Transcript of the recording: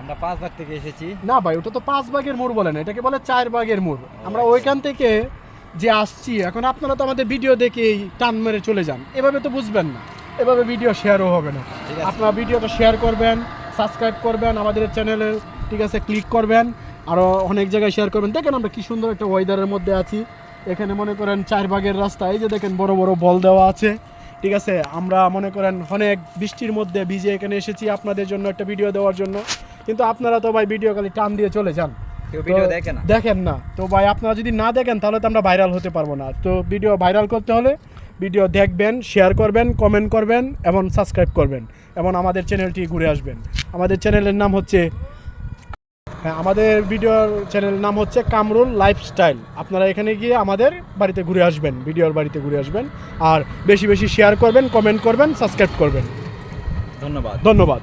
আমরা পাঁচ ভাগ থেকে এসেছি। না ভাই ওটা তো পাঁচ ভাগের মোড় বলে না এটাকে বলে চার ভাগের মোড়। আমরা ওইখান থেকে যে আসছি এখন আপনারা তো আমাদের ভিডিও দেখেই টান মেরে চলে যান। এভাবে তো বুঝবেন না এভাবে ভিডিও শেয়ারও হবে না। আপনারা ভিডিওটা শেয়ার করবেন সাবস্ক্রাইব করবেন আমাদের চ্যানেলে ঠিক আছে ক্লিক করবেন আরও অনেক জায়গায় শেয়ার করবেন। দেখেন আমরা কি সুন্দর একটা ওয়েদারের মধ্যে আছি। এখানে মনে করেন চার ভাগের রাস্তা এই যে দেখেন বড় বড় বল দেওয়া আছে। ঠিক আছে আমরা মনে করেন অনেক বৃষ্টির মধ্যে ভিজে এখানে এসেছি আপনাদের জন্য একটা ভিডিও দেওয়ার জন্য। কিন্তু আপনারা তো ভাই ভিডিও খালি টান দিয়ে চলে যান। দেখেন না। তো ভাই আপনারা যদি না দেখেন তাহলে তো আমরা ভাইরাল হতে পারব না। তো ভিডিও ভাইরাল করতে হলে ভিডিও দেখবেন শেয়ার করবেন কমেন্ট করবেন এবং সাবস্ক্রাইব করবেন। এবং আমাদের চ্যানেলটি ঘুরে আসবেন। আমাদের চ্যানেলের নাম হচ্ছে হ্যাঁ আমাদের ভিডিওর চ্যানেল নাম হচ্ছে কামরুল লাইফস্টাইল আপনারা এখানে গিয়ে আমাদের বাড়িতে ঘুরে আসবেন ভিডিওর বাড়িতে ঘুরে আসবেন। আর বেশি বেশি শেয়ার করবেন কমেন্ট করবেন সাবস্ক্রাইব করবেন। ধন্যবাদ। ধন্যবাদ।